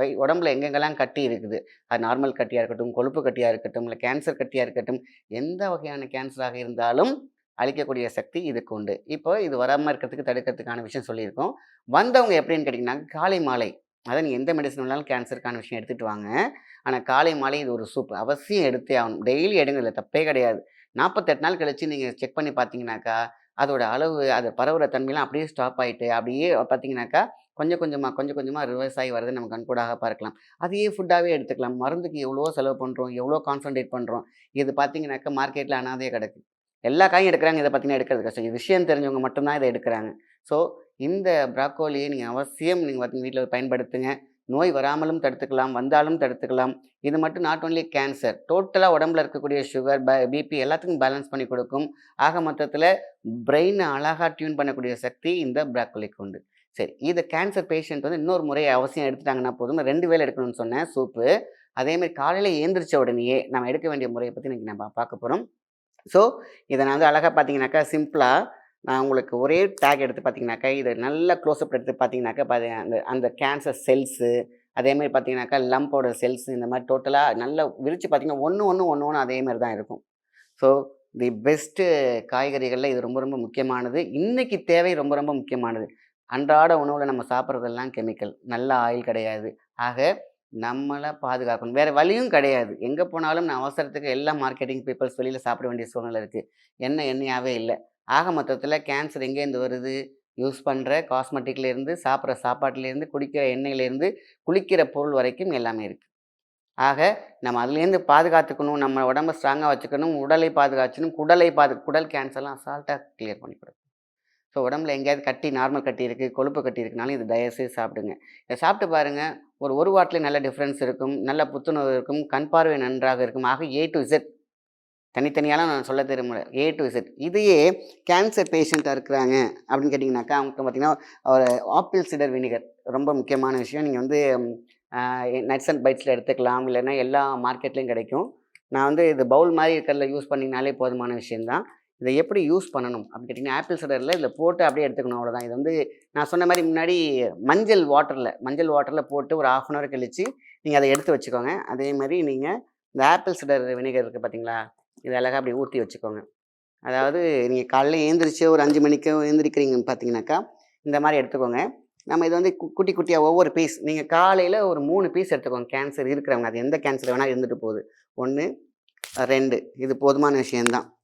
வை உடம்புல எங்கெங்கெல்லாம் கட்டி இருக்குது? அது நார்மல் கட்டியாக இருக்கட்டும் கொழுப்பு கட்டியாக இருக்கட்டும் இல்லை கேன்சர் கட்டியாக இருக்கட்டும் எந்த வகையான கேன்சராக இருந்தாலும் அழிக்கக்கூடிய சக்தி இதுக்கு உண்டு. இப்போ இது வராமல் இருக்கிறதுக்கு தடுக்கிறதுக்கான விஷயம் சொல்லியிருக்கோம். வந்தவங்க எப்படின்னு கேட்டிங்கன்னா காலை மாலை. அதான் நீங்கள் எந்த மெடிசன் வேணாலும் கேன்சருக்கான விஷயம் எடுத்துகிட்டு வாங்க. ஆனால் காலை மாலை இது ஒரு சூப் அவசியம் எடுத்தே ஆகணும். டெய்லி எடுங்க இல்லை தப்பே கிடையாது. நாற்பத்தெட்டு நாள் கழித்து நீங்கள் செக் பண்ணி பார்த்தீங்கன்னாக்கா அதோட அளவு அது பரவுகிற தன்மையெல்லாம் அப்படியே ஸ்டாப் ஆகிட்டு அப்படியே பார்த்தீங்கன்னாக்கா கொஞ்சம் கொஞ்சமாக கொஞ்சம் கொஞ்சமாக ரிவர்ஸ் ஆகி வரதை நம்ம கண்கூடாக பார்க்கலாம். அதையே ஃபுட்டாகவே எடுத்துக்கலாம். மருந்துக்கு எவ்வளோ செலவு பண்ணுறோம் எவ்வளோ கான்சன்ட்ரேட் பண்ணுறோம் இது பார்த்தீங்கன்னாக்கா மார்க்கெட்டில் அனாதையே கிடக்கு. எல்லா காயும் எடுக்கிறாங்க இதை பார்த்தீங்கன்னா எடுக்கிறது கஷ்டம். இது விஷயம் தெரிஞ்சவங்க மட்டும்தான் இதை எடுக்கிறாங்க. ஸோ இந்த ப்ராக்கோலியை நீங்கள் அவசியம் நீங்கள் வீட்டில் பயன்படுத்துங்க. நோய் வராமலும் தடுத்துக்கலாம் வந்தாலும் தடுத்துக்கலாம். இது மட்டும் நாட் ஓன்லி கேன்சர் டோட்டலாக உடம்புல இருக்கக்கூடிய சுகர் ப பிபி எல்லாத்துக்கும் பேலன்ஸ் பண்ணி கொடுக்கும். ஆக மொத்தத்தில் பிரெயினை அழகாக டியூன் பண்ணக்கூடிய சக்தி இந்த ப்ராக்கோலிக்கு உண்டு. சரி இது கேன்சர் பேஷண்ட் வந்து இன்னொரு முறை அவசியம் எடுத்துட்டாங்கன்னா போதும் ரெண்டு வேளை எடுக்கணும்னு சொன்னேன் சூப்பு அதேமாதிரி காலையில் ஏந்திரிச்ச உடனேயே நம்ம எடுக்க வேண்டிய முறையை பற்றி இன்றைக்கி நம்ம பார்க்க போகிறோம் ஸோ இதை நான் வந்து அழகாக பார்த்தீங்கன்னாக்கா சிம்பிளாக நான் உங்களுக்கு ஒரே டேக் எடுத்து பார்த்தீங்கன்னாக்கா இதை நல்ல க்ளோஸ்அப் எடுத்து பார்த்தீங்கன்னாக்கா பாதி அந்த அந்த கேன்சர் செல்ஸு அதேமாதிரி பார்த்தீங்கன்னாக்கா லம்போட செல்ஸ் இந்த மாதிரி டோட்டலாக நல்ல விரித்து பார்த்தீங்கன்னா ஒன்று ஒன்று ஒன்று ஒன்று அதேமாதிரி தான் இருக்கும். ஸோ தி பெஸ்ட்டு காய்கறிகளில் இது ரொம்ப ரொம்ப முக்கியமானது. இன்றைக்கி தேவை ரொம்ப ரொம்ப முக்கியமானது. அன்றாட உணவில் நம்ம சாப்பிட்றதெல்லாம் கெமிக்கல் நல்ல ஆயில் கிடையாது. ஆக நம்மளை பாதுகாக்கணும். வேறு வழியும் கிடையாது. எங்கே போனாலும் நான் அவசரத்துக்கு எல்லா மார்க்கெட்டிங் பீப்புள்ஸ் வெளியில் சாப்பிட வேண்டிய சூழ்நிலை இருக்குது என்ன எண்ணெயாகவே இல்லை. ஆக மொத்தத்தில் கேன்சர் எங்கேருந்து வருது? யூஸ் பண்ணுற காஸ்மெட்டிக்லேருந்து சாப்பிட்ற சாப்பாட்டிலேருந்து குடிக்கிற எண்ணெயிலேருந்து குளிக்கிற பொருள் வரைக்கும் எல்லாமே இருக்குது ஆக நம்ம அதுலேருந்து பாதுகாத்துக்கணும். நம்ம உடம்ப ஸ்ட்ராங்காக வச்சுக்கணும். உடலை பாதுகாக்கணும் குடலை பாது குடல் கேன்சர்லாம் அசால்ட்டாக கிளியர் பண்ணி ஸோ உடம்புல எங்கேயாவது கட்டி நார்மல் கட்டி இருக்குது கொழுப்பு கட்டி இருக்குனாலும் இது தயவுசெய்து சாப்பிடுங்க. இதை சாப்பிட்டு பாருங்கள் ஒரு ஒரு வாரத்துலேயும் நல்ல டிஃப்ரென்ஸ் இருக்கும் நல்ல புத்துணர்வு இருக்கும் கண் பார்வை நன்றாக இருக்கும். ஆக ஏ டு இசட் தனித்தனியாலாம் நான் சொல்ல தெரியல ஏ டு இசட் இதையே கேன்சர் பேஷண்ட்டாக இருக்கிறாங்க அப்படின்னு கேட்டிங்கனாக்கா அவங்களுக்கு பார்த்திங்கன்னா ஒரு ஆப்பிள் சிடர் வினிகர் ரொம்ப முக்கியமான விஷயம். நீங்கள் வந்து நட்ஸ் அண்ட் பைட்ஸில் எடுத்துக்கலாம் இல்லைன்னா எல்லா மார்க்கெட்லேயும் கிடைக்கும். நான் வந்து இது பவுல் மாதிரி இருக்கிறதுல யூஸ் பண்ணிங்கனாலே போதுமான விஷயந்தான் இதை எப்படி யூஸ் பண்ணணும் அப்படின்னு கேட்டிங்கன்னா ஆப்பிள் சிடரில் இதில் போட்டு அப்படியே எடுத்துக்கணும் அவ்வளோதான் இது வந்து நான் சொன்ன மாதிரி முன்னாடி மஞ்சள் வாட்டரில் மஞ்சள் வாட்டரில் போட்டு ஒரு ஆஃப் அன் ஹவர் கழித்து நீங்கள் அதை எடுத்து வச்சுக்கோங்க. அதே மாதிரி நீங்கள் இந்த ஆப்பிள் சிடர் வினிகர் இருக்குது பார்த்தீங்களா? இது அழகாக அப்படி ஊற்றி வச்சுக்கோங்க. அதாவது நீங்கள் காலையில் ஏந்திரிச்சு ஒரு அஞ்சு மணிக்கு ஏந்திரிக்கிறீங்கன்னு பார்த்தீங்கன்னாக்கா இந்த மாதிரி எடுத்துக்கோங்க. நம்ம இது வந்து கு- குட்டி குட்டியாக ஒவ்வொரு பீஸ் நீங்கள் காலையில் ஒரு மூணு பீஸ் எடுத்துக்கோங்க. கேன்சர் இருக்கிறவங்க அது எந்த கேன்சர் வேணால் இருந்துட்டு போகுது. ஒன்று ரெண்டு இது போதுமான விஷயந்தான்